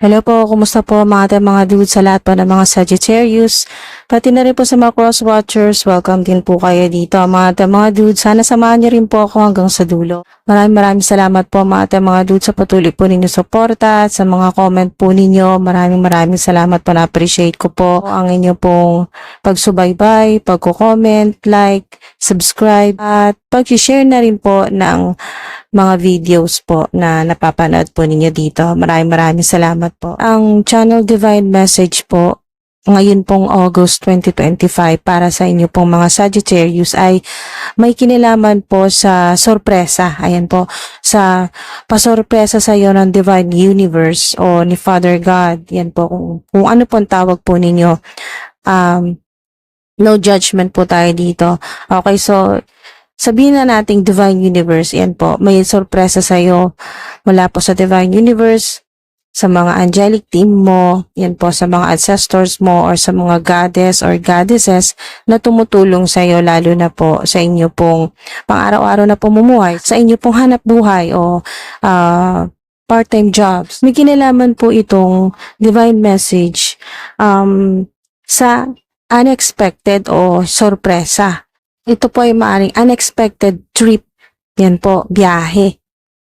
Hello po, kumusta po mga ating mga dudes sa lahat po ng mga Sagittarius. Pati na rin po sa mga cross watchers, welcome din po kayo dito mga ating mga dudes. Sana samahan niyo rin po ako hanggang sa dulo. Maraming maraming salamat po mga ating mga dudes sa patuloy po ninyo suporta at sa mga comment po ninyo. Maraming maraming salamat po, na-appreciate ko po ang inyo pong pagsubaybay, pagko-comment, like, subscribe at pag-share na rin po ng mga videos po na napapanood po ninyo dito. Maraming maraming salamat po. Ang channel Divine Message po ngayon pong August 2025 para sa inyo pong mga Sagittarius ay may kinilaman po sa sorpresa. Ayan po, sa pasorpresa sa iyo ng Divine Universe o ni Father God. Yan po, kung, kung ano pong tawag po ninyo. Um, no judgment po tayo dito. Okay, so sabihin na nating Divine Universe, yan po, may sorpresa sa iyo mula po sa Divine Universe, sa mga angelic team mo, yan po sa mga ancestors mo or sa mga goddess or goddesses na tumutulong sa iyo lalo na po sa inyo pong pang-araw-araw na pumumuhay, sa inyo pong hanap buhay o ah, part-time jobs. May kinalaman po itong divine message um, sa unexpected o sorpresa. Ito po ay maaring unexpected trip. Yan po, biyahe,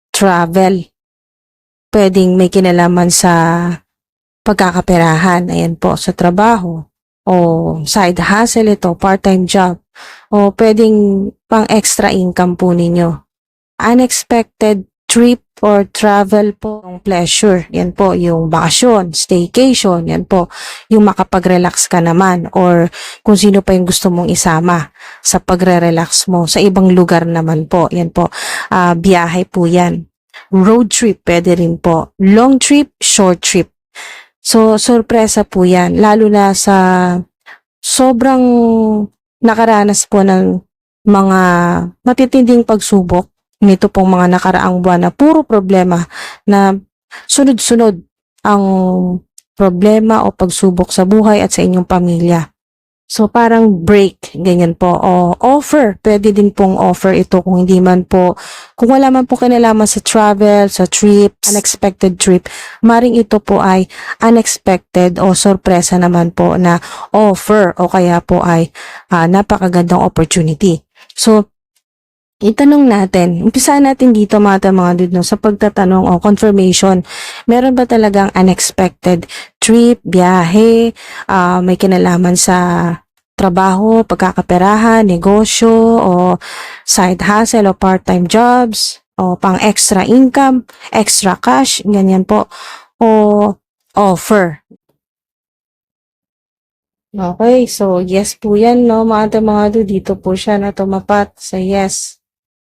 travel. Pwedeng may kinalaman sa pagkakaperahan. Ayan po, sa trabaho. O side hustle ito, part-time job. O pwedeng pang extra income po ninyo. Unexpected trip or travel po, yung pleasure. Yan po, yung bakasyon, staycation. Yan po, yung makapag-relax ka naman. Or kung sino pa yung gusto mong isama sa pagre-relax mo. Sa ibang lugar naman po. Yan po, ah, biyahe po yan. Road trip, pwede rin po. Long trip, short trip. So, sorpresa po yan. Lalo na sa sobrang nakaranas po ng mga matitinding pagsubok nito pong mga nakaraang buwan na puro problema na sunod-sunod ang problema o pagsubok sa buhay at sa inyong pamilya. So parang break, ganyan po. O offer, pwede din pong offer ito kung hindi man po, kung wala man po kinalaman sa travel, sa trip, unexpected trip, maring ito po ay unexpected o sorpresa naman po na offer o kaya po ay ah, napakagandang opportunity. So, itanong natin, umpisa natin dito mga mga dude, no, sa pagtatanong o confirmation, meron ba talagang unexpected trip, biyahe, ah, may kinalaman sa trabaho, pagkakaperahan, negosyo, o side hustle o part-time jobs, o pang extra income, extra cash, ganyan po, o offer. Okay, so yes po yan, no, mga mga dito po siya na tumapat sa yes.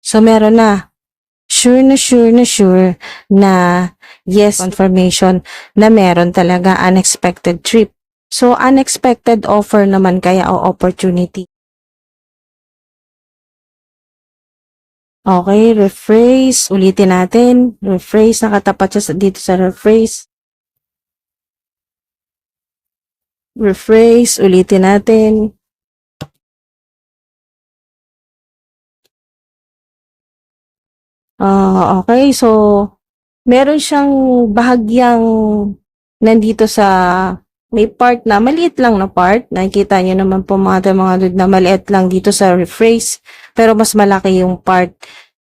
So, meron na. Sure na sure na sure na yes, confirmation na meron talaga unexpected trip. So, unexpected offer naman kaya o opportunity. Okay, rephrase. Ulitin natin. Rephrase. Nakatapat siya dito sa rephrase. Rephrase. Ulitin natin. Ah, okay. So, meron siyang bahagyang nandito sa may part na maliit lang na part. Nakikita niyo naman po mga tayo, mga dude na maliit lang dito sa rephrase. Pero mas malaki yung part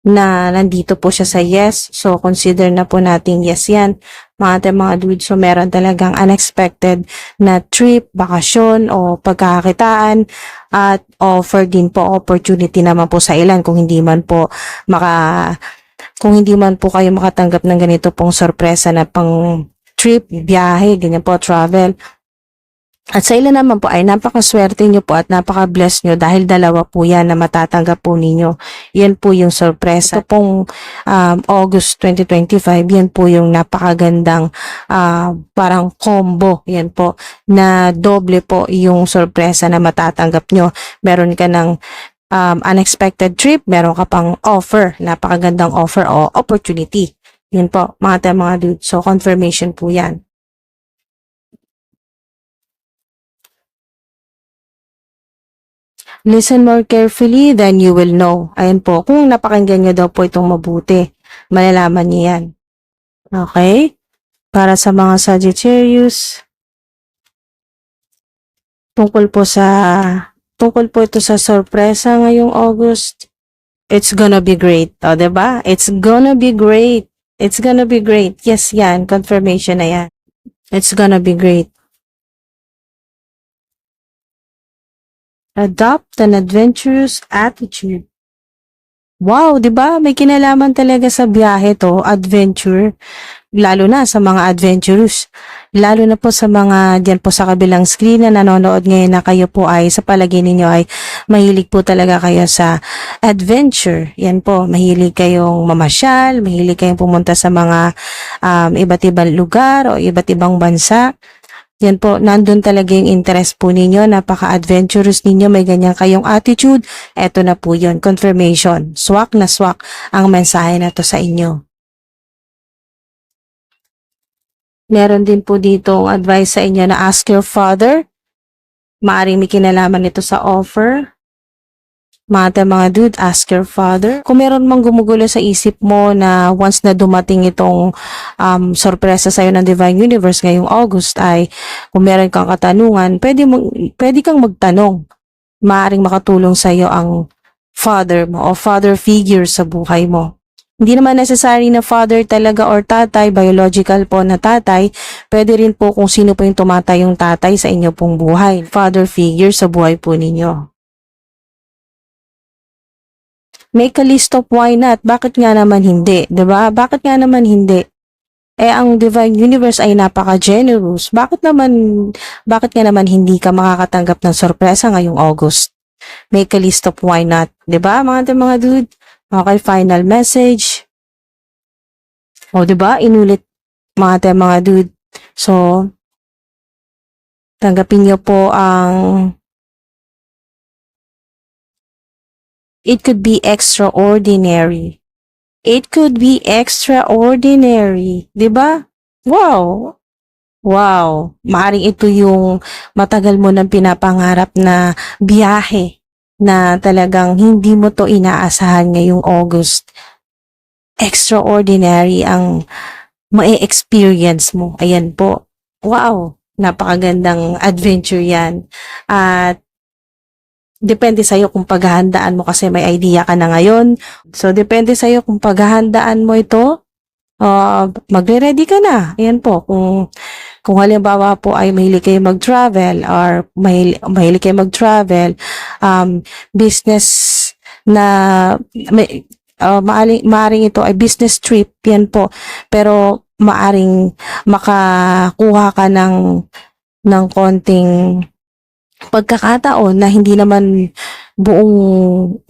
na nandito po siya sa yes. So, consider na po natin yes yan. Mga tayo, mga dude. So, meron talagang unexpected na trip, bakasyon, o pagkakakitaan. At offer din po opportunity naman po sa ilan kung hindi man po maka kung hindi man po kayo makatanggap ng ganito pong sorpresa na pang trip, biyahe, ganyan po, travel. At sa ilan naman po ay napakaswerte nyo po at napaka-bless nyo dahil dalawa po yan na matatanggap po ninyo. Yan po yung sorpresa. Ito pong um, August 2025, yan po yung napakagandang ah, parang combo. Yan po na doble po yung sorpresa na matatanggap nyo. Meron ka ng um, unexpected trip, meron ka pang offer, napakagandang offer o opportunity. Yun po, mga tayo mga dude. So, confirmation po yan. Listen more carefully, then you will know. Ayan po, kung napakinggan nyo daw po itong mabuti, malalaman niyo yan. Okay? para sa mga Sagittarius. Tungkol po sa tungkol po ito sa sorpresa ngayong August. It's gonna be great. O, 'di ba? It's gonna be great. It's gonna be great. Yes, yan. Confirmation na yan. It's gonna be great. Adopt an adventurous attitude. Wow, 'di ba? May kinalaman talaga sa biyahe to, adventure, lalo na sa mga adventurous. Lalo na po sa mga diyan po sa kabilang screen na nanonood ngayon na kayo po ay sa palagay ninyo ay mahilig po talaga kayo sa adventure. Yan po, mahilig kayong mamasyal, mahilig kayong pumunta sa mga um, iba't ibang lugar o iba't ibang bansa. Yan po, nandun talaga yung interest po ninyo, napaka-adventurous ninyo, may ganyan kayong attitude. Eto na po yun, confirmation. Swak na swak ang mensahe na to sa inyo. Meron din po dito advice sa inyo na ask your father. Maaring may kinalaman ito sa offer. Mga mga dude, ask your father. Kung meron mang gumugulo sa isip mo na once na dumating itong um, sorpresa sa'yo ng Divine Universe ngayong August ay kung meron kang katanungan, pwede, mo, pwede kang magtanong. Maaring makatulong sa'yo ang father mo o father figure sa buhay mo. Hindi naman necessary na father talaga or tatay, biological po na tatay. Pwede rin po kung sino po yung tumatay yung tatay sa inyo pong buhay. Father figure sa buhay po ninyo. Make a list of why not. Bakit nga naman hindi? 'Di ba? Bakit nga naman hindi? Eh, ang Divine Universe ay napaka-generous. Bakit naman, bakit nga naman hindi ka makakatanggap ng sorpresa ngayong August? Make a list of why not. ba mga mga dude? Okay, final message. O, 'di ba? Inulit mga mga dude. So, tanggapin niyo po ang It could be extraordinary. It could be extraordinary. 'Di ba? Wow! Wow! Maaring ito yung matagal mo nang pinapangarap na biyahe na talagang hindi mo to inaasahan ngayong August. Extraordinary ang ma-experience mo. Ayan po. Wow! Napakagandang adventure yan. At depende sa'yo kung paghahandaan mo kasi may idea ka na ngayon. So, depende sa'yo kung paghahandaan mo ito. Uh, magre-ready ka na. Ayan po. Kung, kung halimbawa po ay mahilig kayo mag-travel or mahilig, mahilig kayo mag-travel, um, business na may, uh, maaring, maaring ito ay business trip, yan po. Pero maaring makakuha ka ng ng konting pagkakataon na hindi naman buong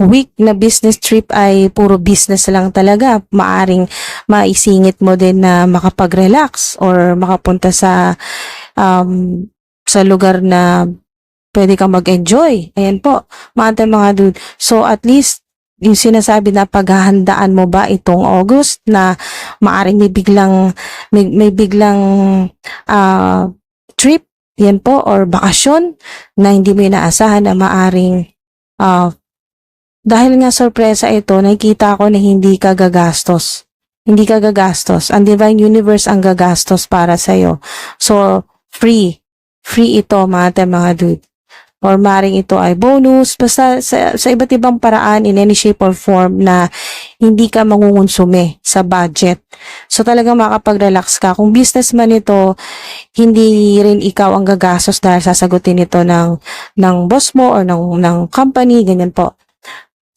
week na business trip ay puro business lang talaga. Maaring maisingit mo din na makapag-relax or makapunta sa um, sa lugar na pwede kang mag-enjoy. Ayan po, mga mga dude. So at least yung sinasabi na paghahandaan mo ba itong August na maaring may biglang may, may biglang uh, yan po or bakasyon na hindi mo inaasahan na maaring uh, dahil nga sorpresa ito, nakikita ko na hindi ka gagastos. Hindi ka gagastos. Ang Divine Universe ang gagastos para sa'yo. So, free. Free ito, mga mga dude or maring ito ay bonus, basta sa, sa iba't ibang paraan in any shape or form na hindi ka mangungonsume sa budget. So talagang makapag-relax ka. Kung businessman ito, hindi rin ikaw ang gagastos dahil sasagutin ito ng, ng boss mo or ng, ng company, ganyan po.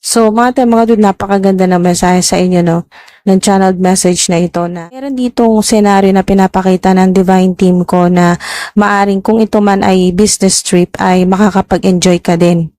So, mga tayo, mga dude, napakaganda ng mensahe sa inyo, no? Ng channeled message na ito na meron ditong senaryo na pinapakita ng divine team ko na maaring kung ito man ay business trip ay makakapag-enjoy ka din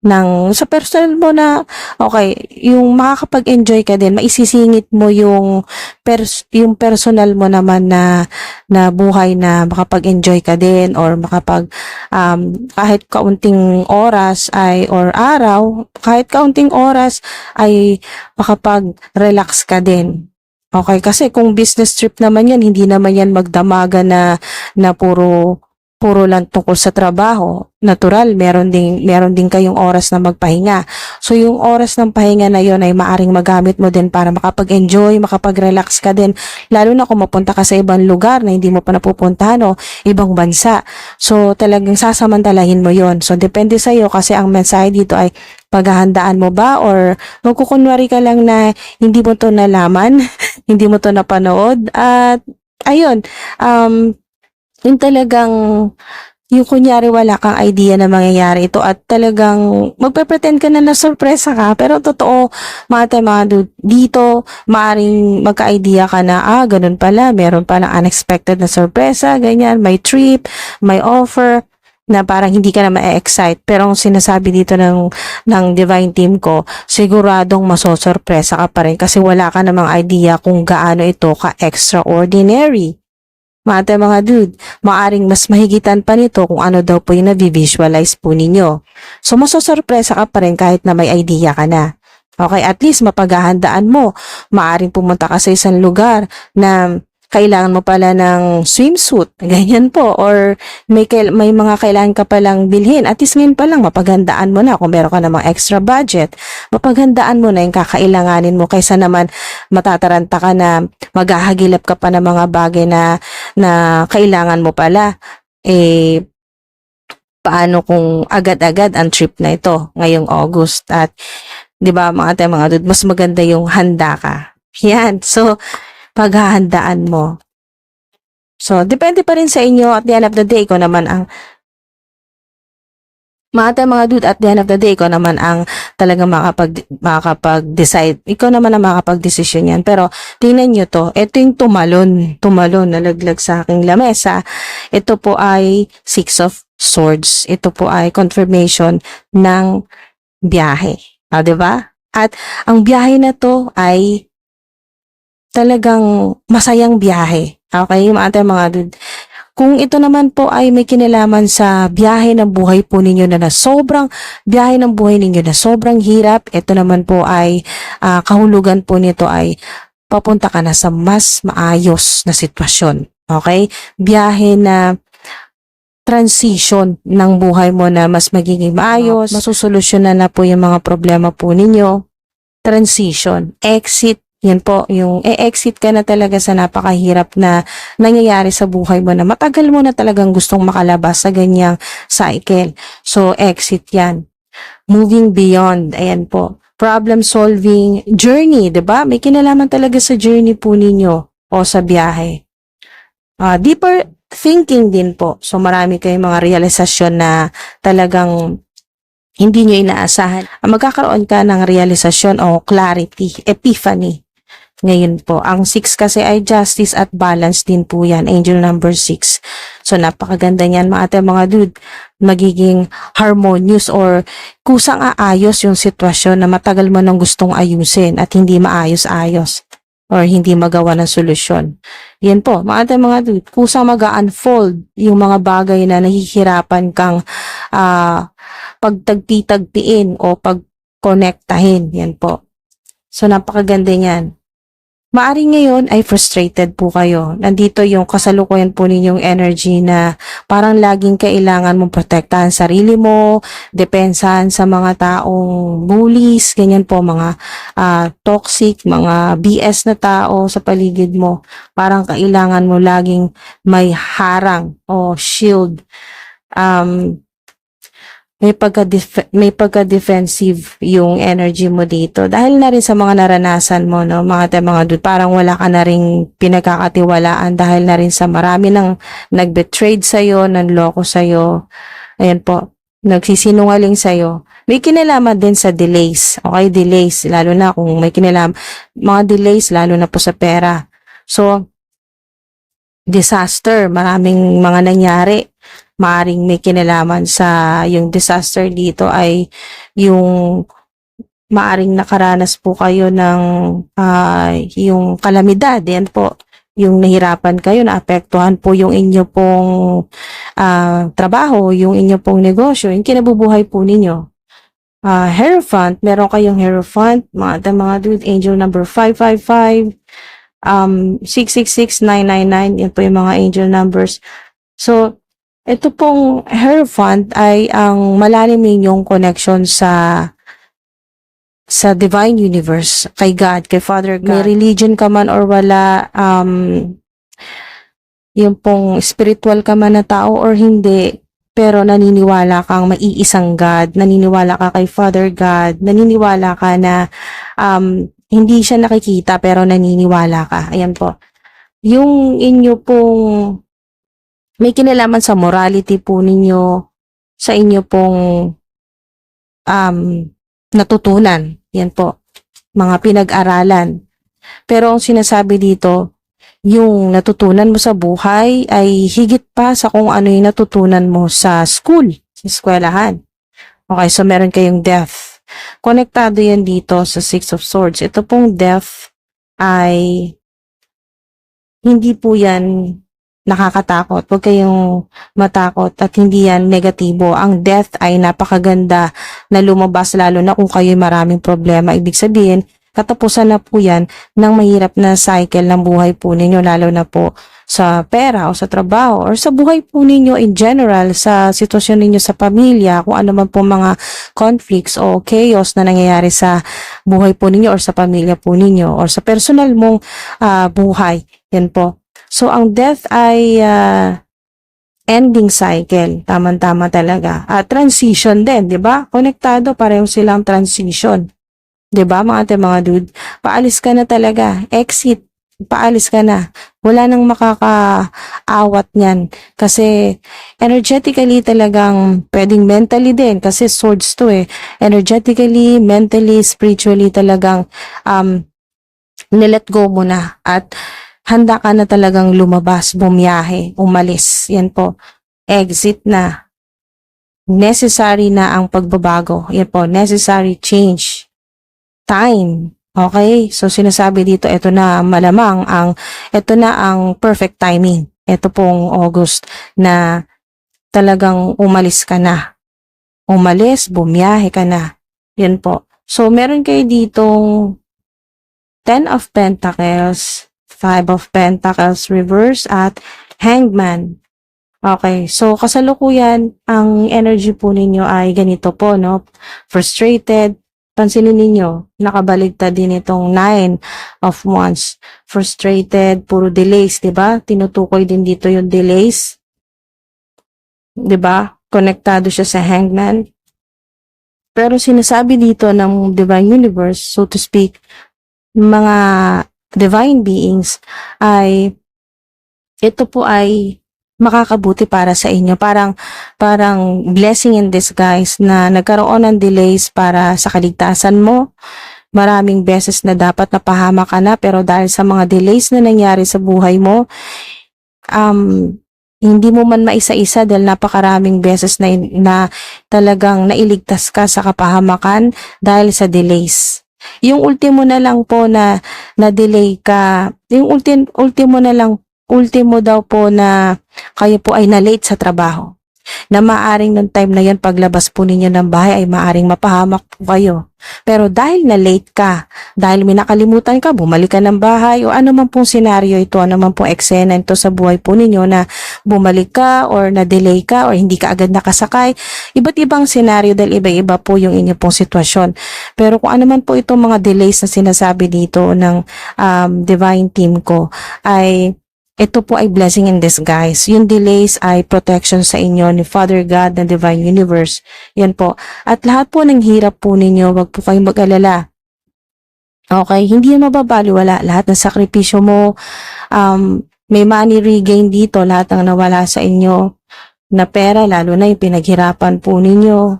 ng sa personal mo na okay yung makakapag-enjoy ka din maisisingit mo yung pers, yung personal mo naman na na buhay na makapag-enjoy ka din or makapag um, kahit kaunting oras ay or araw kahit kaunting oras ay makapag-relax ka din Okay, kasi kung business trip naman yan, hindi naman yan magdamaga na, na puro puro lang tungkol sa trabaho, natural, meron ding, meron din kayong oras na magpahinga. So, yung oras ng pahinga na yon ay maaring magamit mo din para makapag-enjoy, makapag-relax ka din. Lalo na kung mapunta ka sa ibang lugar na hindi mo pa napupuntahan o ibang bansa. So, talagang sasamantalahin mo yon So, depende sa iyo kasi ang mensahe dito ay paghahandaan mo ba or magkukunwari ka lang na hindi mo to nalaman, hindi mo to napanood at ayun, um, yung talagang yung kunyari wala kang idea na mangyayari ito at talagang magpe-pretend ka na na sorpresa ka pero totoo mga dude, dito maaring magka-idea ka na ah ganun pala meron palang unexpected na sorpresa ganyan may trip may offer na parang hindi ka na ma-excite. Pero ang sinasabi dito ng ng divine team ko siguradong masosorpresa ka pa rin kasi wala ka namang idea kung gaano ito ka extraordinary mga mga dude, maaring mas mahigitan pa nito kung ano daw po yung na-visualize po ninyo. So, masosorpresa ka pa rin kahit na may idea ka na. Okay, at least mapaghahandaan mo. Maaring pumunta ka sa isang lugar na kailangan mo pala ng swimsuit, ganyan po, or may, may mga kailangan ka palang bilhin. At least ngayon pa lang, mapaghandaan mo na kung meron ka namang extra budget. Mapaghandaan mo na yung kakailanganin mo kaysa naman matataranta ka na maghahagilap ka pa ng mga bagay na, na kailangan mo pala. Eh, paano kung agad-agad ang trip na ito ngayong August at 'di ba mga tayo mga dude, mas maganda yung handa ka. Yan. So paghahandaan mo. So depende pa rin sa inyo at the end of the day ko naman ang mga tayo mga dude, at the end of the day, ikaw naman ang talagang makapag, makakapag-decide. Ikaw naman ang makakapag-desisyon yan. Pero, tingnan nyo to. Ito yung tumalon. Tumalon, nalaglag sa aking lamesa. Ito po ay Six of Swords. Ito po ay confirmation ng biyahe. Ah, ba? At ang biyahe na to ay talagang masayang biyahe. Okay, mga tayo mga dude. Kung ito naman po ay may kinalaman sa biyahe ng buhay po ninyo na, na sobrang biyahe ng buhay ninyo na sobrang hirap, ito naman po ay ah, kahulugan po nito ay papunta ka na sa mas maayos na sitwasyon. Okay? Biyahe na transition ng buhay mo na mas magiging maayos, masusolusyonan na po yung mga problema po ninyo. Transition, exit, yan po, yung e-exit ka na talaga sa napakahirap na nangyayari sa buhay mo na matagal mo na talagang gustong makalabas sa ganyang cycle. So, exit yan. Moving beyond, ayan po. Problem solving journey, ba? May kinalaman talaga sa journey po ninyo o sa biyahe. Ah, deeper thinking din po. So, marami kayong mga realisasyon na talagang hindi nyo inaasahan. Ah, Magkakaroon ka ng realisasyon o clarity, epiphany. Ngayon po, ang 6 kasi ay justice at balance din po yan, angel number 6. So, napakaganda niyan mga ate, mga dude. Magiging harmonious or kusang aayos yung sitwasyon na matagal mo nang gustong ayusin at hindi maayos-ayos or hindi magawa ng solusyon. Yan po, mga ate, mga dude, kusang mag unfold yung mga bagay na nahihirapan kang ah pagtagpi-tagpiin o pagkonektahin. Yan po. So, napakaganda niyan. Maari ngayon ay frustrated po kayo. Nandito yung kasalukuyan po ninyong energy na parang laging kailangan mong protektahan sarili mo, depensahan sa mga taong bullies, ganyan po, mga ah, toxic, mga BS na tao sa paligid mo. Parang kailangan mo laging may harang o shield. Um, may pagka may pagka defensive yung energy mo dito. Dahil na rin sa mga naranasan mo no mga te mga dude parang wala ka na ring pinagkakatiwalaan dahil na rin sa marami nang nagbetrayed sa iyo nanloko sa iyo ayan po nagsisinungaling sa iyo may kinalaman din sa delays okay? Delays lalo na kung may kinalaman mga delays lalo na po sa pera. So disaster maraming mga nangyari maaring may kinalaman sa yung disaster dito ay yung maaring nakaranas po kayo ng ah, yung kalamidad. Yan po, yung nahirapan kayo, naapektuhan po yung inyo pong ah, trabaho, yung inyo pong negosyo, yung kinabubuhay po ninyo. Ah, Hierophant, meron kayong Hierophant, mga, mga dude, angel number 555, um, 666999, yan po yung mga angel numbers. So, ito pong Hierophant ay ang malalim ninyong connection sa sa divine universe, kay God, kay Father God. May religion ka man or wala, um, yung pong spiritual ka man na tao or hindi, pero naniniwala kang maiisang God, naniniwala ka kay Father God, naniniwala ka na um, hindi siya nakikita pero naniniwala ka. Ayan po. Yung inyo pong may kinalaman sa morality po ninyo, sa inyo pong um, natutunan. Yan po. Mga pinag-aralan. Pero ang sinasabi dito, yung natutunan mo sa buhay ay higit pa sa kung ano yung natutunan mo sa school, sa eskwelahan. Okay, so meron kayong death. Konektado yan dito sa Six of Swords. Ito pong death ay hindi po yan nakakatakot. Huwag kayong matakot at hindi yan negatibo. Ang death ay napakaganda na lumabas lalo na kung kayo maraming problema. Ibig sabihin, katapusan na po yan ng mahirap na cycle ng buhay po ninyo lalo na po sa pera o sa trabaho or sa buhay po ninyo in general sa sitwasyon ninyo sa pamilya kung ano man po mga conflicts o chaos na nangyayari sa buhay po ninyo or sa pamilya po ninyo or sa personal mong ah, buhay. Yan po. So, ang death ay ah, ending cycle. Tama-tama talaga. At transition din, di ba? Konektado, pareho silang transition. Di ba, mga ate, mga dude? Paalis ka na talaga. Exit. Paalis ka na. Wala nang makakaawat niyan. Kasi energetically talagang pwedeng mentally din. Kasi swords to eh. Energetically, mentally, spiritually talagang um, nilet go mo na. At handa ka na talagang lumabas, bumiyahe, umalis. Yan po. Exit na. Necessary na ang pagbabago. Yan po. Necessary change. Time. Okay? So, sinasabi dito, ito na malamang ang, ito na ang perfect timing. Ito pong August na talagang umalis ka na. Umalis, bumiyahe ka na. Yan po. So, meron kayo ditong Ten of Pentacles, Five of Pentacles reverse at Hangman. Okay, so kasalukuyan, ang energy po ninyo ay ganito po, no? Frustrated. Pansinin ninyo, nakabaligtad din itong Nine of Wands. Frustrated, puro delays, di ba? Tinutukoy din dito yung delays. Di ba? Konektado siya sa Hangman. Pero sinasabi dito ng Divine Universe, so to speak, mga divine beings ay ito po ay makakabuti para sa inyo. Parang parang blessing in disguise na nagkaroon ng delays para sa kaligtasan mo. Maraming beses na dapat napahama ka na pero dahil sa mga delays na nangyari sa buhay mo, um, hindi mo man maisa-isa dahil napakaraming beses na, na talagang nailigtas ka sa kapahamakan dahil sa delays. Yung ultimo na lang po na na-delay ka, yung ultim, ultimo na lang, ultimo daw po na kayo po ay na-late sa trabaho. Na maaring ng time na yan paglabas po ninyo ng bahay ay maaring mapahamak po kayo. Pero dahil na-late ka, dahil may nakalimutan ka, bumalik ka ng bahay o ano man pong senaryo ito, ano man pong eksena ito sa buhay po ninyo na bumalik ka or na-delay ka or hindi ka agad nakasakay. Iba't ibang senaryo dahil iba-iba po yung inyo pong sitwasyon. Pero kung ano man po itong mga delays na sinasabi dito ng um, divine team ko ay ito po ay blessing in disguise. Yung delays ay protection sa inyo ni Father God ng Divine Universe. Yan po. At lahat po ng hirap po ninyo, wag po kayong mag-alala. Okay, hindi yan mababaliwala. Lahat ng sakripisyo mo, um, may money regain dito, lahat ng nawala sa inyo na pera, lalo na yung pinaghirapan po ninyo.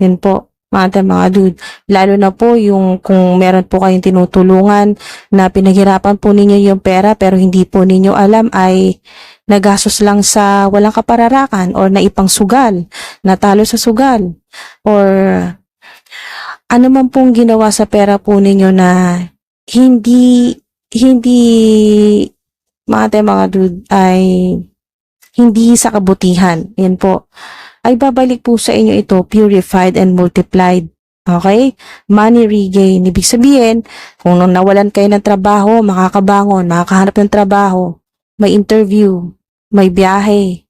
Yan po, mga mga dude. Lalo na po yung kung meron po kayong tinutulungan na pinaghirapan po ninyo yung pera pero hindi po ninyo alam ay nagastos lang sa walang kapararakan or naipang sugal, natalo sa sugal or ano man pong ginawa sa pera po ninyo na hindi hindi mga mga dude ay hindi sa kabutihan. Yan po. Ay babalik po sa inyo ito purified and multiplied. Okay? Money regain. Ibig sabihin, kung nawalan kayo ng trabaho, makakabangon, makakahanap ng trabaho, may interview, may biyahe.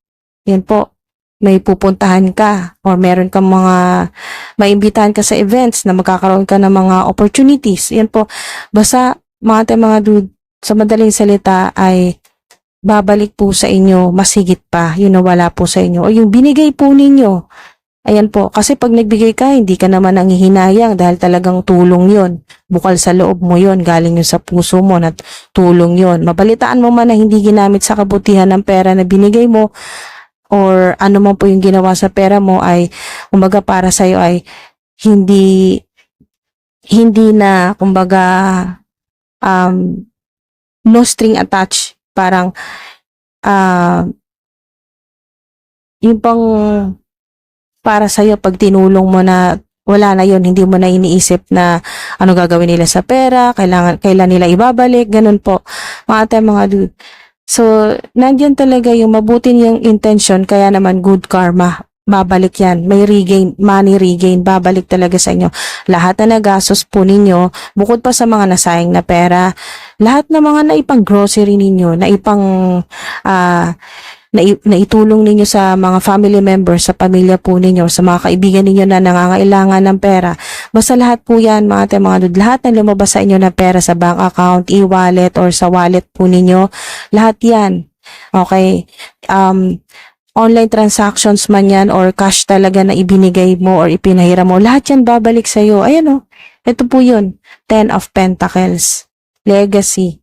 Yan po. may pupuntahan ka or meron kang mga maimbitahan ka sa events na magkakaroon ka ng mga opportunities. Yan po. Basta mga mga dude, sa madaling salita ay babalik po sa inyo mas higit pa yun na wala po sa inyo. O yung binigay po ninyo ayan po kasi pag nagbigay ka hindi ka naman nangihinayang dahil talagang tulong yon bukal sa loob mo yon galing yun sa puso mo na tulong yon mabalitaan mo man na hindi ginamit sa kabutihan ng pera na binigay mo or ano man po yung ginawa sa pera mo ay kumbaga para sa iyo ay hindi hindi na kumbaga um no string attached parang ah yung pang para sa'yo pag tinulong mo na wala na yon hindi mo na iniisip na ano gagawin nila sa pera, kailangan, kailan nila ibabalik, ganun po. Mga ate, mga dude. So, nandyan talaga yung mabuti niyang intention, kaya naman good karma. Babalik yan. May regain, money regain, babalik talaga sa inyo. Lahat na nagastos po ninyo, bukod pa sa mga nasayang na pera, lahat na mga naipang grocery ninyo, naipang ah na, naitulong ninyo sa mga family members, sa pamilya po ninyo, sa mga kaibigan ninyo na nangangailangan ng pera. Basta lahat po yan, mga ate, mga dud, lahat na lumabas sa inyo na pera sa bank account, e-wallet, or sa wallet po ninyo, lahat yan. Okay? Um, online transactions man yan or cash talaga na ibinigay mo or ipinahira mo, lahat yan babalik sa'yo. Ayan o, ito po yun. Ten of Pentacles. Legacy.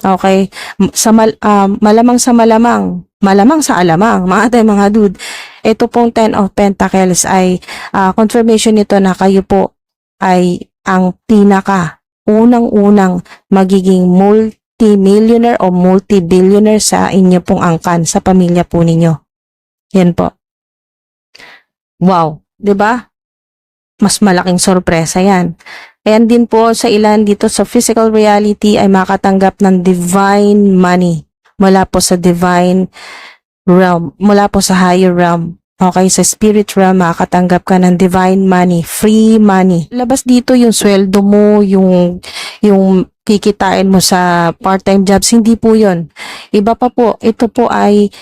Okay? Sa mal, um, malamang sa malamang, malamang sa alamang, mga ate, mga dude. Ito pong Ten of Pentacles ay ah, confirmation nito na kayo po ay ang pinaka unang-unang magiging multi-millionaire o multi-billionaire sa inyo pong angkan, sa pamilya po ninyo. Yan po. Wow, 'di ba? Mas malaking sorpresa 'yan. Ayan din po sa ilan dito sa physical reality ay makatanggap ng divine money mula po sa divine realm, mula po sa higher realm. Okay, sa spirit realm, makakatanggap ka ng divine money, free money. Labas dito yung sweldo mo, yung, yung kikitain mo sa part-time jobs, hindi po yon Iba pa po, ito po ay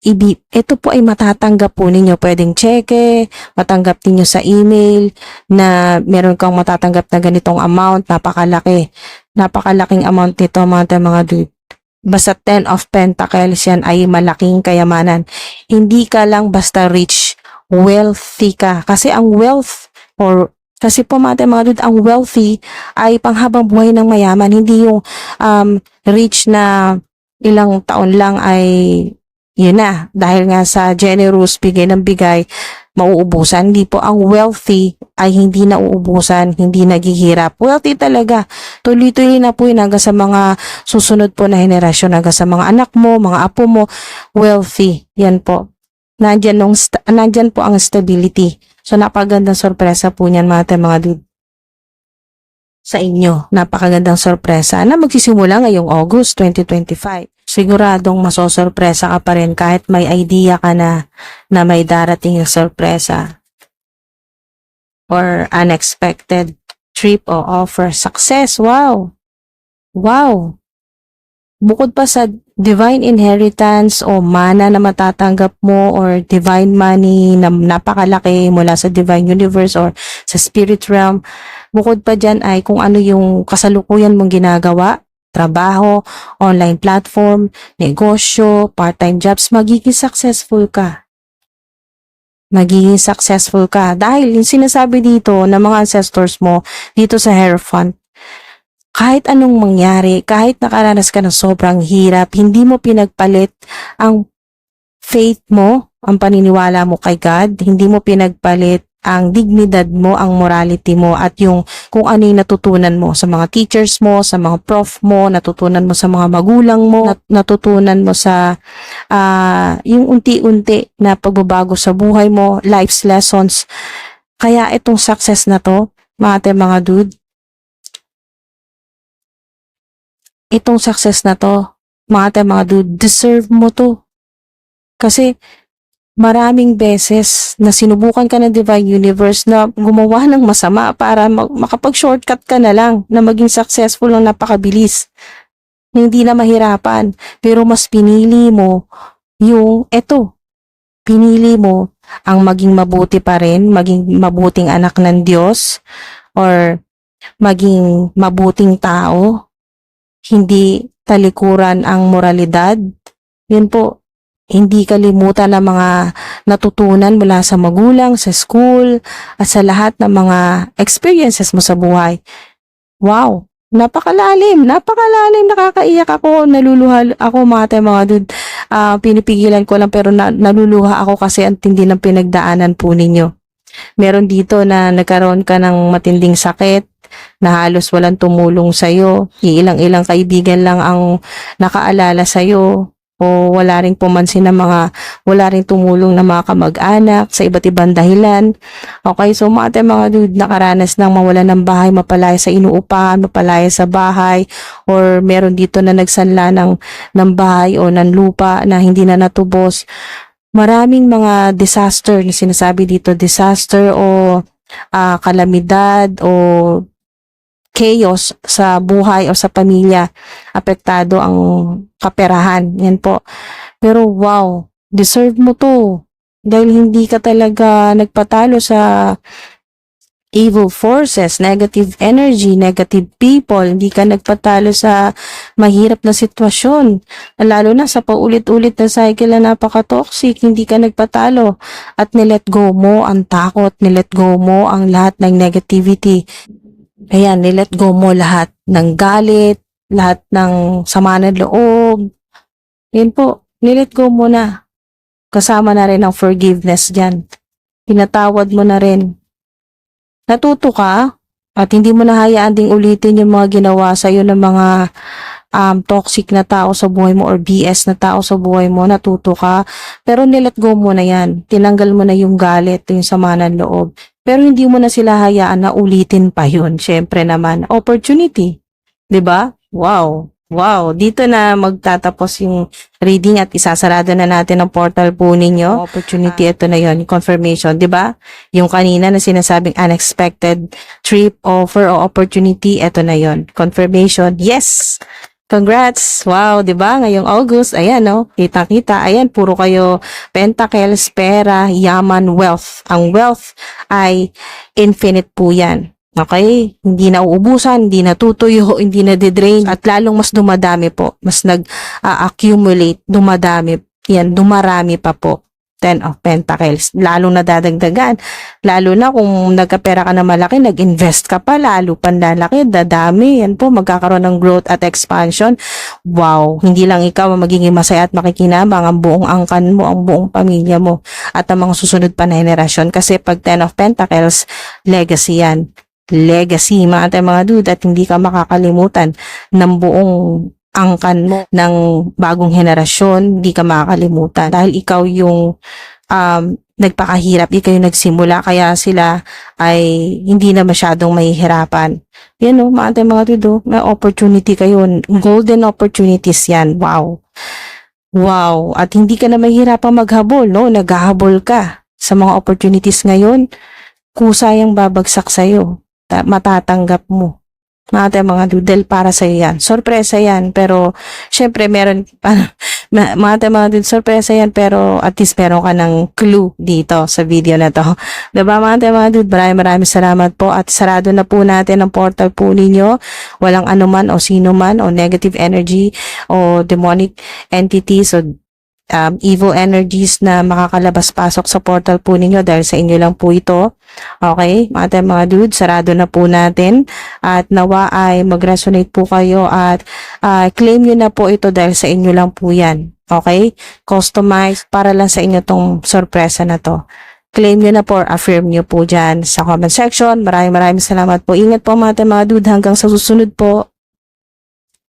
ibi, ito po ay matatanggap po ninyo. Pwedeng cheque, matanggap ninyo sa email na meron kang matatanggap na ganitong amount, napakalaki. Napakalaking amount nito mga mga dude. Basta 10 of Pentacles yan ay malaking kayamanan. Hindi ka lang basta rich, wealthy ka. Kasi ang wealth or kasi po mga mga dude, ang wealthy ay panghabang buhay ng mayaman. Hindi yung um, rich na ilang taon lang ay yun na, dahil nga sa generous, bigay ng bigay, mauubusan. Hindi po ang wealthy ay hindi nauubusan, hindi naghihirap. Wealthy talaga. Tuloy-tuloy na po yun sa mga susunod po na henerasyon, hanggang sa mga anak mo, mga apo mo, wealthy. Yan po. Nandyan, nung nandyan po ang stability. So, napagandang sorpresa po niyan mga tayo, mga dude sa inyo. Napakagandang sorpresa na magsisimula ngayong August 2025. Siguradong masosorpresa ka pa rin kahit may idea ka na na may darating yung sorpresa or unexpected trip o offer. Success! Wow! Wow! Bukod pa sa divine inheritance o mana na matatanggap mo or divine money na napakalaki mula sa divine universe or sa spirit realm, Bukod pa dyan ay kung ano yung kasalukuyan mong ginagawa, trabaho, online platform, negosyo, part-time jobs, magiging successful ka. Magiging successful ka. Dahil yung sinasabi dito ng mga ancestors mo dito sa Hierophant, kahit anong mangyari, kahit nakaranas ka ng sobrang hirap, hindi mo pinagpalit ang faith mo, ang paniniwala mo kay God, hindi mo pinagpalit ang dignidad mo, ang morality mo at yung kung ano yung natutunan mo sa mga teachers mo, sa mga prof mo, natutunan mo sa mga magulang mo, nat- natutunan mo sa ah, yung unti-unti na pagbabago sa buhay mo, life's lessons. Kaya itong success na to, mga ate, mga dude, itong success na to, mga ate, mga dude, deserve mo to. Kasi maraming beses na sinubukan ka ng Divine Universe na gumawa ng masama para makapag-shortcut ka na lang na maging successful ng napakabilis. Hindi na mahirapan. Pero mas pinili mo yung eto. pinili mo ang maging mabuti pa rin, maging mabuting anak ng Diyos, or maging mabuting tao, hindi talikuran ang moralidad, yun po, hindi kalimutan ang mga natutunan mula sa magulang, sa school, at sa lahat ng mga experiences mo sa buhay. Wow! Napakalalim, napakalalim, nakakaiyak ako, naluluha ako tayo mga dude. Ah, pinipigilan ko lang pero na, naluluha ako kasi ang tindi ng pinagdaanan po ninyo. Meron dito na nagkaroon ka ng matinding sakit, na halos walang tumulong sa'yo, iilang-ilang kaibigan lang ang nakaalala sa'yo, o wala ring pumansin ng mga, wala ring tumulong ng mga kamag-anak sa iba't ibang dahilan. Okay, so mga tayo mga dude, nakaranas ng mawala ng bahay, mapalaya sa inuupahan, mapalaya sa bahay, or meron dito na nagsanla ng, ng bahay o ng lupa na hindi na natubos. Maraming mga disaster na sinasabi dito, disaster o ah, kalamidad o chaos sa buhay o sa pamilya, apektado ang kaperahan. Yan po. Pero wow, deserve mo to. Dahil hindi ka talaga nagpatalo sa evil forces, negative energy, negative people. Hindi ka nagpatalo sa mahirap na sitwasyon. Lalo na sa paulit-ulit na cycle na napaka-toxic, hindi ka nagpatalo. At nilet go mo ang takot, nilet go mo ang lahat ng negativity. Ayan, nilet go mo lahat ng galit, lahat ng sama ng loob. Yan po, nilet go mo na. Kasama na rin ang forgiveness dyan. Pinatawad mo na rin. Natuto ka at hindi mo na hayaan ding ulitin yung mga ginawa sa'yo ng mga um, toxic na tao sa buhay mo or BS na tao sa buhay mo, natuto ka. Pero nilet go mo na yan. Tinanggal mo na yung galit, yung sama ng loob. Pero hindi mo na sila hayaan na ulitin pa yun. Siyempre naman, opportunity. 'Di ba? Wow. Wow. Dito na magtatapos yung reading at isasarado na natin ang portal po ninyo. Opportunity, ito na yon confirmation. 'di ba? Yung kanina na sinasabing unexpected trip, offer, o opportunity, ito na yon Confirmation. Yes! Congrats! Wow, 'di ba? Ngayong August, ayan no, kita-kita. Ayan, puro kayo pentacles, pera, yaman, wealth. Ang wealth ay infinite po 'yan. Okay? Hindi na uubusan, hindi na tutuyo, hindi na dedrain, at lalong mas dumadami po. Mas nag-accumulate, dumadami. Yan, dumarami pa po. Ten of Pentacles. Lalo na dadagdagan. Lalo na kung nagkapera ka na malaki, nag-invest ka pa, lalo pang lalaki, dadami. Yan po, magkakaroon ng growth at expansion. Wow! Hindi lang ikaw ang magiging masaya at makikinabang ang buong angkan mo, ang buong pamilya mo, at ang mga susunod pa na henerasyon. Kasi pag Ten of Pentacles, legacy yan. Legacy, mga tayo mga dude, at hindi ka makakalimutan ng buong angkan mo ng bagong henerasyon, hindi ka makakalimutan. Dahil ikaw yung um, nagpakahirap, ikaw yung nagsimula, kaya sila ay hindi na masyadong mahihirapan. Yan o, mga tayo mga oh, may opportunity kayo. Golden opportunities yan. Wow. Wow. At hindi ka na mahihirapang maghabol, no? Naghahabol ka sa mga opportunities ngayon. Kusayang babagsak sa'yo. Ta- matatanggap mo. Tayo mga dudel para sa yan. Sorpresa yan, pero syempre meron pa mga mga dudel, sorpresa yan, pero at least meron ka ng clue dito sa video na to. Diba mga mga dude, maraming maraming salamat po at sarado na po natin ang portal po ninyo. Walang anuman o sino man o negative energy o demonic entities o um, evil energies na makakalabas-pasok sa portal po ninyo dahil sa inyo lang po ito. Okay, mga mga dude, sarado na po natin at nawa ay mag-resonate po kayo at ah, claim nyo na po ito dahil sa inyo lang po yan. Okay? Customize para lang sa inyo tong sorpresa na to. Claim nyo na po or affirm nyo po dyan sa comment section. Maraming maraming salamat po. Ingat po mga tayo mga dude hanggang sa susunod po.